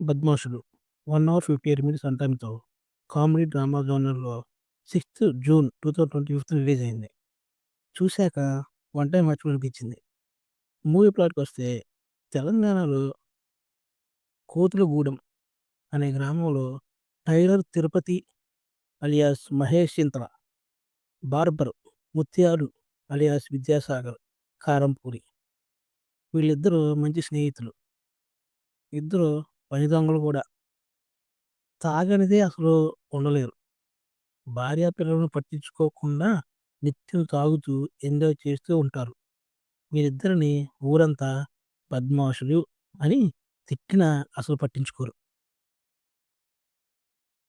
'Badmashudu' one hour 58 minutes run comedy drama జోనర్‌లో sixth June 2025 release అయింది. చూశాక one time watchable అనిపించింది. Movie ప్లాట్‌కొస్తే తెలంగాణలో కోతులగూడెం అనే గ్రామంలో tailor Tirupati alias Mahesh Chintala, barber Mutyalu alias Vidyasagar Karampuri వీళ్ళిద్దరూ మంచి స్నేహితులు. ఇద్దరు పని దొంగలు కూడా. తాగనిదే అసలు ఉండలేరు. భార్యా పిల్లలను పట్టించుకోకుండా నిత్యం తాగుతూ ఎంజాయ్ చేస్తూ ఉంటారు. వీరిద్దరిని ఊరంతా బద్మాషులు అని తిట్టినా అసలు పట్టించుకోరు.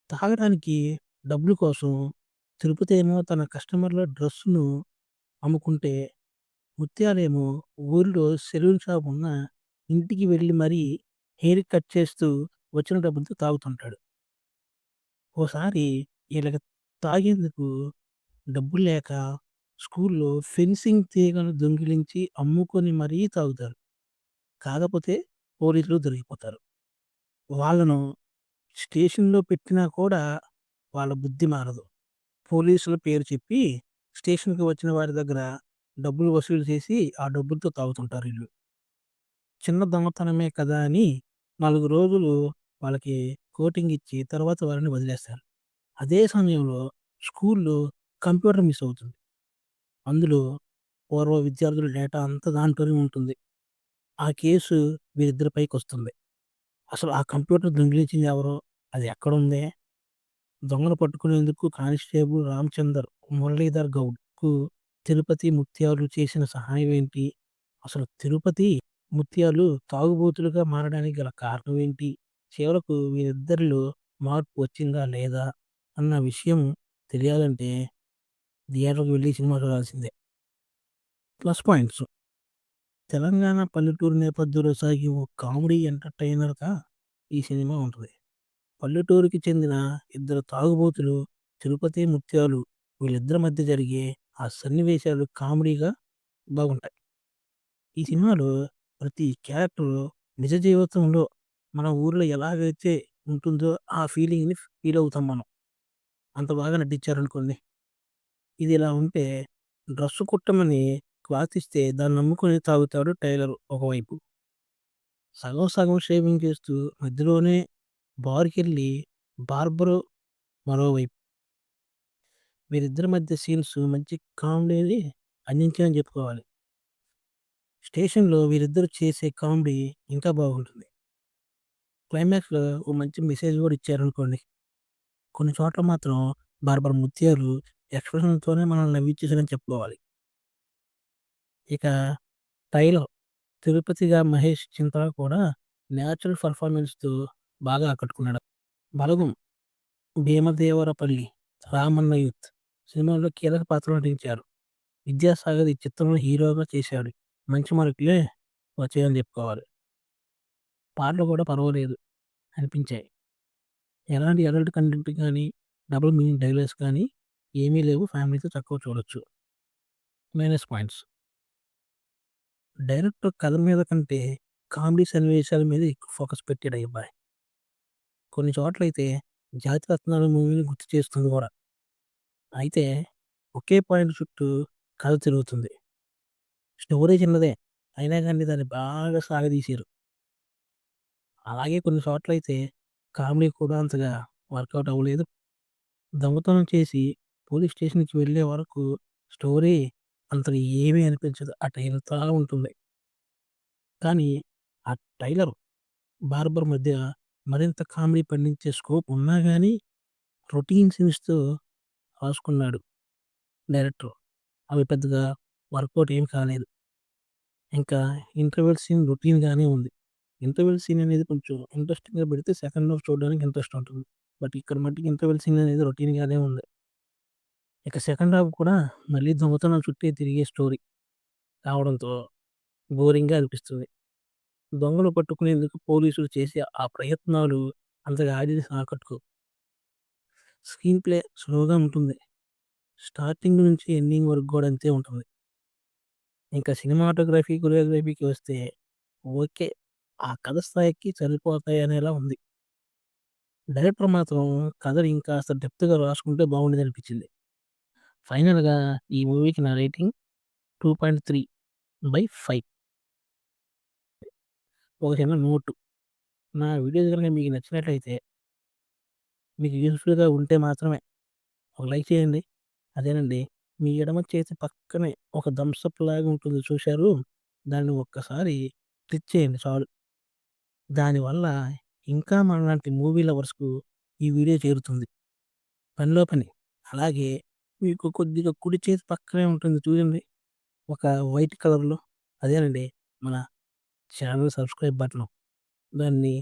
తాగడానికి డబ్బుల కోసం తిరుపతేమో తన కస్టమర్ల డ్రెస్సును అమ్ముకుంటే, ముత్యాలేమో ఊరిలో సెలూన్ షాప్ ఉన్న ఇంటికి వెళ్ళి మరీ హెయిర్ కట్ చేస్తూ వచ్చిన డబ్బులతో తాగుతుంటాడు. ఓసారి ఇలాగ తాగేందుకు డబ్బులు లేక స్కూల్‌లో ఫెన్సింగ్ తీగను దొంగిలించి అమ్ముకొని మరీ తాగుతారు. కాకపోతే పోలీసులు దొరికిపోతారు. వాళ్ళను స్టేషన్‌లో పెట్టినా కూడా వాళ్ళ బుద్ధి మారదు. పోలీసుల పేరు చెప్పి స్టేషన్‌కి వచ్చిన వారి దగ్గర డబ్బులు వసూలు చేసి ఆ డబ్బులతో తాగుతుంటారు వీళ్ళు చిన్న దొంగతనమే కదా అని 4 రోజులు వాళ్ళకి కోటింగ్ ఇచ్చి తర్వాత వారిని వదిలేస్తారు. అదే సమయంలో స్కూల్‌లో కంప్యూటర్ మిస్ అవుతుంది. అందులో పూర్వ విద్యార్థుల డేటా అంతా దాంట్లోనే ఉంటుంది. ఆ కేసు వీరిద్దరి పైకొస్తుంది. అసలు ఆ కంప్యూటర్ దొంగిలించింది ఎవరో? అది ఎక్కడుంది? దొంగను పట్టుకునేందుకు కానిస్టేబుల్ రామచందర్, మురళీధర్ గౌడ్‌కు తిరుపతి, ముత్యాలు చేసిన సహాయం ఏంటి? అసలు తిరుపతి, ముత్యాలు తాగుబోతులుగా మారడానికి గల కారణం ఏంటి? చివరకు వీరిద్దరిలో మార్పు వచ్చిందా లేదా? అన్న విషయం తెలియాలంటే థియేటర్‌కి వెళ్ళి సినిమా చూడాల్సిందే. ప్లస్ పాయింట్స్ తెలంగాణ పల్లెటూరు నేపథ్యంలో సాగే ఓ కామెడీ ఎంటర్‌టైనర్‌గా ఈ సినిమా ఉంటది. పల్లెటూరికి చెందిన ఇద్దరు తాగుబోతులు తిరుపతి, ముత్యాలు వీళ్ళిద్దరి మధ్య జరిగే ఆ సన్నివేశాలు కామెడీగా బాగుంటాయి. ఈ సినిమాలో ప్రతి క్యారెక్టర్ నిజ జీవితంలో మన ఊర్లో ఎలాగైతే ఉంటుందో ఆ ఫీలింగ్‌ని ఫీల్ అవుతాం మనం. అంత బాగా నటించారనుకోండి. ఇది ఇలా ఉంటే డ్రస్సు కుట్టమని క్లాత్ ఇస్తే దాన్ని నమ్ముకొని తాగుతాడు టైలర్ ఒకవైపు. సగం సగం షేవింగ్ చేస్తూ మధ్యలోనే బార్‌కెళ్ళి బార్బరు మరోవైపు. వీరిద్దరి మధ్య సీన్స్ మంచి కామెడీని అందించాయని చెప్పుకోవాలి. స్టేషన్‌లో వీరిద్దరు చేసే కామెడీ ఇంకా బాగుంటుంది. క్లైమాక్స్‌లో ఓ మంచి మెసేజ్ కూడా ఇచ్చారనుకోండి. కొన్ని చోట్ల మాత్రం బార్బర్ ముత్యాలు ఎక్స్‌ప్రెషన్‌తోనే మనల్ని నవ్వించేసాడని చెప్పుకోవాలి. ఇక టైలర్ తిరుపతిగా మహేష్ చింతల కూడా నేచురల్ పెర్ఫార్మెన్స్‌తో బాగా ఆకట్టుకున్నాడు. బలగం భీమదేవరపల్లి రామన్న యూత్ సినిమాలో కీలక పాత్రలో నటించారు. విద్యాసాగర్ ఈ చిత్రంలో హీరోగా చేశాడు. మంచి మార్కులే వచ్చాయని చెప్పుకోవాలి. పాటలు కూడా పర్వాలేదు అనిపించాయి. ఎలాంటి అడల్ట్ కంటెంట్ కానీ, డబుల్ మీనింగ్ డైలాగ్స్ కానీ ఏమీ లేవు. ఫ్యామిలీతో చక్కగా చూడొచ్చు. మైనస్ పాయింట్స్ డైరెక్టర్ కథ మీద కంటే కామెడీ సన్నివేశాల మీద ఎక్కువ ఫోకస్ పెట్టాడు అబ్బాయి. కొన్ని చోట్లయితే జాతిరత్నాలు మూవీని గుర్తు చేస్తుంది కూడా. అయితే ఒకే పాయింట్ చుట్టూ కథ తిరుగుతుంది. స్టోరీ చిన్నదే. అయినా కానీ దాన్ని బాగా సాగదీశారు. అలాగే కొన్ని చోట్లయితే కామెడీ కూడా అంతగా వర్కౌట్ అవ్వలేదు. దొంగతనం చేసి పోలీస్ స్టేషన్‌కి వెళ్ళే వరకు స్టోరీ అంతగా ఏమీ అనిపించదు. అటు వెళ్తా ఉంటుంది. కానీ ఆ టైలర్, బార్బర్ మధ్య మరింత కామెడీ పండించే స్కోప్ ఉన్నా గానీ రొటీన్ సీన్స్‌తో రాసుకున్నాడు డైరెక్టర్. అవి పెద్దగా వర్కౌట్ ఏమి కాలేదు. ఇంకా ఇంటర్వెల్ సీన్ రొటీన్‌గానే ఉంది. ఇంటర్వెల్ సీన్ అనేది కొంచెం ఇంట్రెస్టింగ్‌గా పెడితే సెకండ్ హాఫ్ చూడడానికి ఇంట్రెస్ట్ ఉంటుంది. బట్ ఇక్కడ మట్టికి ఇంటర్వెల్ సీన్ అనేది రొటీన్‌గానే ఉంది. ఇక సెకండ్ హాఫ్ కూడా మళ్ళీ దొంగతనం చుట్టే తిరిగే స్టోరీ కావడంతో బోరింగ్‌గా అనిపిస్తుంది. దొంగలు పట్టుకునేందుకు పోలీసులు చేసే ఆ ప్రయత్నాలు అంతగా ఆడియన్స్‌ని ఆకట్టుకోవు. స్క్రీన్ ప్లే స్లోగా ఉంటుంది. స్టార్టింగ్ నుంచి ఎండింగ్ వరకు కూడా అంతే ఉంటుంది. ఇంకా సినిమాటోగ్రఫీ, కొరియోగ్రఫీకి వస్తే ఓకే. ఆ కథ స్థాయికి సరిపోతాయి అనేలా ఉంది. డైరెక్టర్ మాత్రం కథని ఇంకాస్త డెప్త్‌గా రాసుకుంటే బాగుండేదనిపించింది. ఫైనల్‌గా ఈ మూవీకి నా రేటింగ్ 2.3/5. ఒక చిన్న నోటు. నా వీడియోస్ గనక మీకు నచ్చినట్లయితే మీకు యూజ్‌ఫుల్‌గా ఉంటే మాత్రమే ఒక లైక్ చేయండి. అదేనండి మీ ఎడమ చేతి పక్కనే ఒక థమ్స్ అప్ లాగా ఉంటుంది చూశారు? దాన్ని ఒక్కసారి క్లిక్ చేయండి చాలు. దానివల్ల ఇంకా మనలాంటి మూవీ లవర్స్‌కు ఈ వీడియో చేరుతుంది. పనిలో పని. అలాగే మీకు కొద్దిగా కుడి చేతి పక్కనే ఉంటుంది చూడండి. ఒక వైట్ కలర్‌లో అదేనండి మన ఛానల్ సబ్స్క్రైబ్ బటన్ దాన్ని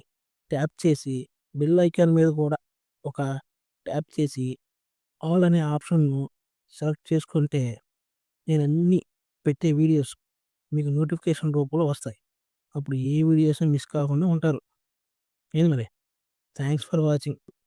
ట్యాప్ చేసి బెల్ ఐకాన్ మీద కూడా ఒక ట్యాప్ చేసి ఆల్ అనే ఆప్షన్‌ను సెలెక్ట్ చేసుకుంటే నేను అన్నీ పెట్టే వీడియోస్ మీకు నోటిఫికేషన్ రూపంలో వస్తాయి. అప్పుడు ఏ వీడియోస్ మిస్ కాకుండా ఉంటారు. ఏంది మరి? Thanks for watching.